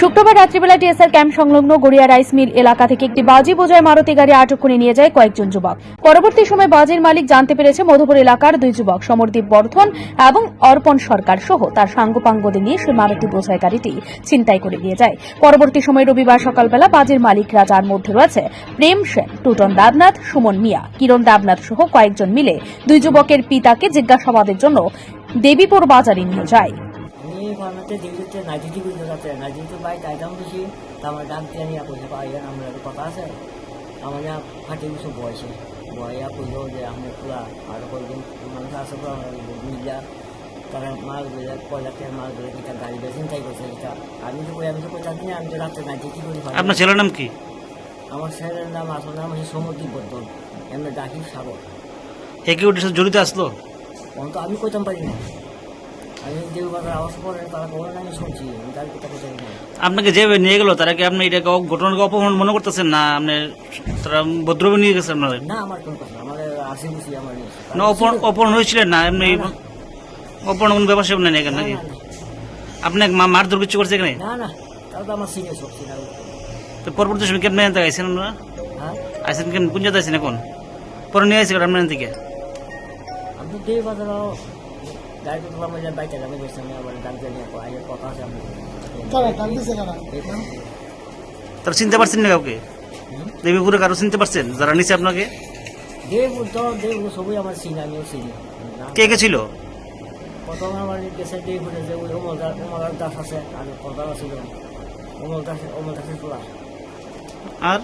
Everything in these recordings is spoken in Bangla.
শুক্রবার রাত্রিবেলা টিএসআর ক্যাম্প সংলগ্ন গড়িয়া রাইস মিল এলাকা থেকে একটি বাজি বোঝায় মারুতি গাড়ি আটক করে নিয়ে যায় কয়েকজন যুবক। পরবর্তী সময় বাজির মালিক জানতে পেরেছে মধুপুর এলাকার দুই যুবক, সমরদীপ বর্ধন এবং অর্পণ সরকার সহ তার সাঙ্গপাঙ্গদের নিয়ে সে মারুতি বোঝাই গাড়িটি ছিনতাই করে নিয়ে যায়। পরবর্তী সময় রবিবার সকালবেলা বাজির মালিকরা যার মধ্যে রয়েছে প্রেম সেন, টুটন দেবনাথ, সুমন মিয়া, কিরণ দেবনাথ সহ কয়েকজন মিলে দুই যুবকের পিতাকে জিজ্ঞাসাবাদের জন্য দেবীপুর বাজারে নিয়ে যায়। আমি ফার্মেতে ডিউটিতে নাইট ডিউটি করতে যাচ্ছে নাইট ডিউটি বাই টাইটাম বেশি তা আমার ডাক দিয়ে নিয়ে পয়সা পাই আমরা কথা আছে। আমার ইয়া ফাটি বছর বয়সে বয়া কইল যে আমি পুরা আরও কয়েকজন মানুষ আছে পুরা মিলিয়া তারা মাল বেলে পয়লা থেকে মাল বেলে কিটা গাড়ি বেসিন চাই করছে কিটা আমি তো কই আমি তো কোথা দিনে আমি তো রাত্রে নাইট করি। আপনার ছেলের নাম কি? আমার ছেলের নাম আসল নাম হচ্ছে সমুদ্রী বর্ধন এমনি ডাকি সাগর। একে ওটির সাথে জড়িত আসলো? তখন তো আমি কইতাম পারি না আপনাকে যেভাবে নিয়ে গেল তারা কি আপনি এটাকে ঘটনাকে অপমান মনে করতেছেন না? আপনি তারা ভদ্রভাবে নিয়ে গেছে আপনার? না অপহরণ হয়েছিলেন না? এমনি অপহরণ কোনো ব্যাপার সেবা নেই নাকি। আপনাকে মারধর কিছু করছে এখানে? তো পরবর্তী সময় কেমন জানতে আইসেন আপনারা? হ্যাঁ? আইসেন কেন কোন জায়গায় আইসেন এখন? পরে নিয়ে আসি আপনার থেকে? আমি তো দেব বাজার গাড়ি তো আমার বাইতে যাবে বেশি আমি আবার দিয়ে নিয়ে আগে কথা আছে আমি দেখলাম তারা চিনতে পারছেন না কাউকে? হুম। দেবীপুরে কারও চিনতে পারছেন? যারা নিচে আপনাকে? দেব তো দেব সবই আমার চিনি আমিও চিনি। কে কে ছিল? প্রথম আমার গেছে দেব বলে যে ওই অমল দাস অমল দাস আছে আর প্রধান ছিল অমল দাস অমল দাসের তোলা আর?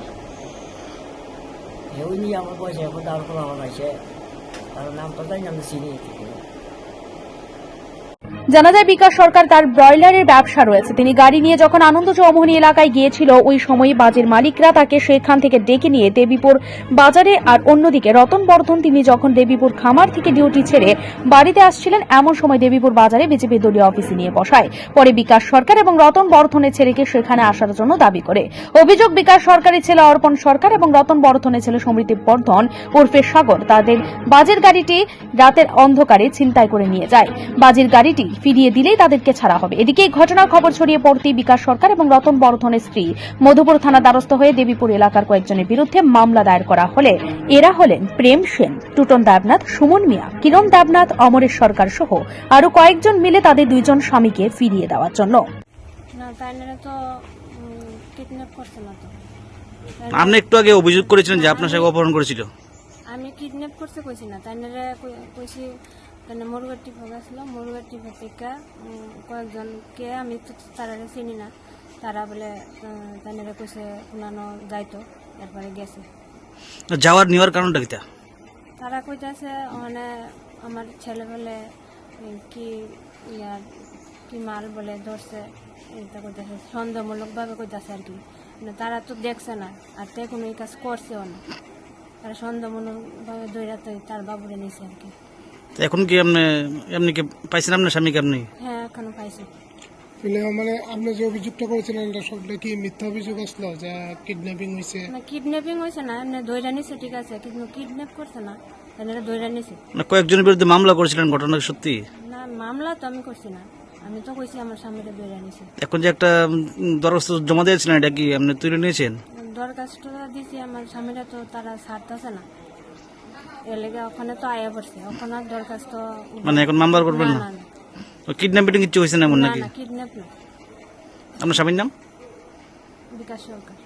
ওই নিয়ে আমার পয়সা এখন তার কোনো আমার আছে তার নাম তো জানি আমি চিনি। জানা যায়, বিকাশ সরকার তার ব্রয়লারের ব্যবসা রয়েছে। তিনি গাড়ি নিয়ে যখন আনন্দ চৌমুহনী এলাকায় গিয়েছিল, ওই সময় বাজের মালিকরা তাকে সেখান থেকে ডেকে নিয়ে দেবীপুর বাজারে আর অন্যদিকে রতন বর্ধন তিনি যখন দেবীপুর খামার থেকে ডিউটি ছেড়ে বাড়িতে আসছিলেন, এমন সময় দেবীপুর বাজারে বিজেপি দলীয় অফিসে নিয়ে বসায়। পরে বিকাশ সরকার এবং রতন বর্ধনের ছেলেকে সেখানে আসার জন্য দাবি করে। অভিযোগ, বিকাশ সরকারের ছেলে অর্পণ সরকার এবং রতন বর্ধনের ছেলে সমৃদ্ধি বর্ধন ওরফে সাগর তাদের বাজের গাড়িটি রাতের অন্ধকারে ছিনতাই করে নিয়ে যায়। বাজির গাড়িটি ফিরিয়ে দিলেই তাদেরকে ছাড়া হবে। এদিকে এই ঘটনার খবর ছড়িয়ে পড়তেই বিকাশ সরকার এবং রতন বর্ধনের স্ত্রী মধুপুর থানা দ্বারস্থ হয়ে দেবীপুর এলাকার কয়েকজনের বিরুদ্ধে মামলা দায়ের করা হলে এরা হলেন প্রেম সেন টুটন দেবনাথ সুমন মিয়া কিরণ দেবনাথ অমরেশ সরকার সহ আরও কয়েকজন মিলে তাদের দুইজন স্বামীকে ফিরিয়ে দেওয়ার জন্য। না তাইনারা তো কিডন্যাপ করছে না তো। আপনি একটু আগে অভিযোগ করেছিলেন যে আপনার সাথে অপহরণ করেছিল। আমি কিডন্যাপ করতে কইছি না তাইনারা কই- কইছি তাইনা মুরগার টিপা গেছিল মুরগার টিপা থেকে কয়েকজনকে আমি তো তারারে চিনি না। তারা বলে তাইনারা কইছে কোনানো যাইতো। এরপরে গেছে। যাওয়ার নেওয়ার কারণটা কিটা তারা কইতাছে মানে আমার ছেলে বলে কি ইয়ার কি মাল বলে ধরছে? এটা কইতাছে সন্দেহমূলকভাবে কইতাছে আর কি। মানে তারা তো দেখছে না আর তে কোনো এই কাজ করছেও না। তারা সন্দেহমূলকভাবে দৈরাতে তার বাবুরে নিছে আর কি। এখন কি আপনি এমনি কি পাইছেন আপনার স্বামীকে আপনি? হ্যাঁ এখনও পাইছি। মানে মানে আপনি যে অভিযোগটা করেছিলেন এটা সবটা কি মিথ্যা অভিযোগ আসলো? যে কিডন্যাপিং হয়েছে না কিডন্যাপিং হয়েছে না এমনি নিছে ঠিক আছে কিন্তু কিডন্যাপ করছে না এনারা দৈরা নিছে। না কয়েকজনের বিরুদ্ধে মামলা করেছিলেন ঘটনা সত্যি? না মামলা তো আমি করছি না। আমি তো কইছি আমার স্বামীরা দৈরা নিছে। এখন যে একটা দরখাস্ত জমা দিয়েছিলেন এটা কি আপনি তুলে নিয়েছেন? দরখাস্ত দিছি আমার স্বামীরা তো তারা ছাড়তেছে না। এর লেগে ওখানে তো আয়া পড়ছে ওখানে আর দরখাস্ত মানে এখন মামলা করবেন না? না না কিডন্যাপিং হয়েছে না এমন নাকি? না কিডন্যাপ না। আপনার স্বামীর নাম? বিকাশ সরকার।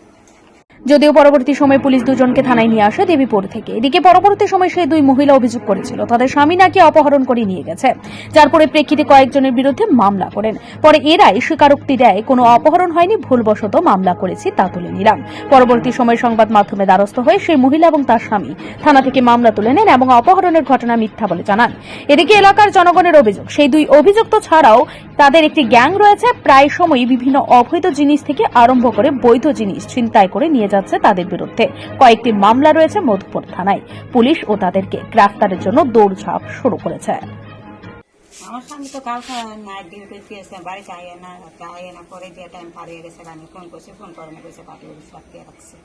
যদিও পরবর্তী সময় পুলিশ দুজনকে থানায় নিয়ে আসে দেবীপুর থেকে। এদিকে পরবর্তী সময় সেই দুই মহিলা অভিযোগ করেছিল। তাদের স্বামী নাকি অপহরণ করে নিয়ে গেছে। যার পরে প্রেক্ষিতে কয়েকজনের বিরুদ্ধে মামলা করেন। পরে এরাই স্বীকারোক্তি দেয়, কোনো অপহরণ হয়নি, ভুলবশত মামলা করেছি তা তুলে নিলাম। পরবর্তী সময় সংবাদ মাধ্যমে দ্বারস্থ হয়ে সেই মহিলা এবং তার স্বামী থানা থেকে মামলা তুলে নেন এবং অপহরণের ঘটনা মিথ্যা বলে জানান। এদিকে এলাকার জনগণের অভিযোগ, সেই দুই অভিযুক্ত ছাড়াও তাদের একটি গ্যাং রয়েছে, প্রায় সময়ই বিভিন্ন অবৈধ জিনিস থেকে আরম্ভ করে বৈধ জিনিস ছিনতাই করে নিয়ে যাচ্ছে তাদের বিরুদ্ধে। কয়েকটি মামলা রয়েছে মধুপুর থানায়। পুলিশ ও তাদেরকে গ্রেফতারের জন্য দৌড়ঝাঁপ শুরু করেছে। আমার স্বামী তো কালকে নাইট ডিউটি গিয়েছে বাড়িতে আইয়ে না আইয়ে না, পরে দিয়ে টাইম পারিয়ে গেছে আমি ফোন করছি ফোন করে কইছে পার্টি অফিস রাখতে রাখছে।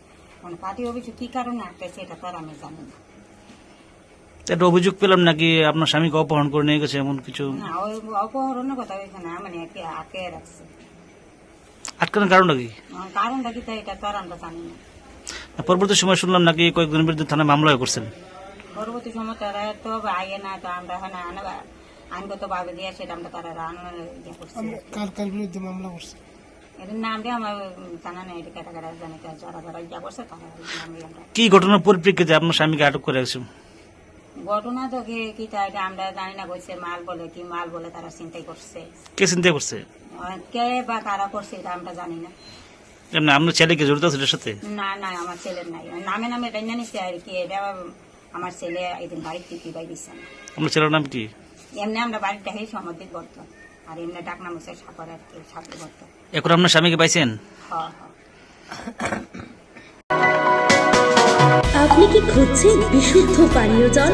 মানে পার্টি অফিসে কি কারণে আটকেছে এটা তো আর আমি জানি না। একটা অভিযোগ পেলাম নাকি আপনার স্বামীকে অপহরণ করে নিয়ে গেছে এমন কিছু? অপহরণের কথা ওইখানে মানে আটকে রাখছে। আটকানোর কারণটা কি? আমার কারণটা কি তো এটা তো আমরা জানি না। পরবর্তী সময় শুনলাম নাকি কয়েকজনের বিরুদ্ধে থানায় মামলা করছেন। পরবর্তী সময় তারা তো আইয়ে না তো আমরা হ্যাঁ আনা আইনগত ভাবে দিয়ে সেটা আমরা তারা ইয়ে করছি। কার কার বিরুদ্ধে মামলা করছে? এদের নাম দিয়ে আমার জানা নেই এটা কেটা কেটা জানি তা যারা যারা ইয়া করছে তারা নাম দিয়ে আমরা কি ঘটনার পরিপ্রেক্ষিতে আপনার স্বামীকে আটক করে রাখছেন? ঘটনা তো কি কি তা এটা আমরা জানি না কইছে মাল বলে কি মাল বলে তারা চিন্তাই করছে। কে চিন্তা করছে? কে বা কারা করছে এটা আমরা জানি না। এমনি আপনার ছেলেকে জড়িত আছে সাথে? না না আমার ছেলের নাই। নামে নামে এটা জানিস আর কি এটা আমার ছেলে এদিন বাড়ির থেকে বাই দিচ্ছে না আপনার ছেলের নাম কি? এমনি আমরা বাড়িটা হেই সমদ্বিত বর্ত আর এমনি ডাক নাম হচ্ছে সাগর আর কি সাগর বর্ত এখন আপনার স্বামীকে পাইছেন? হ হ। আপনি কি খুঁজছেন বিশুদ্ধ পানীয় জল?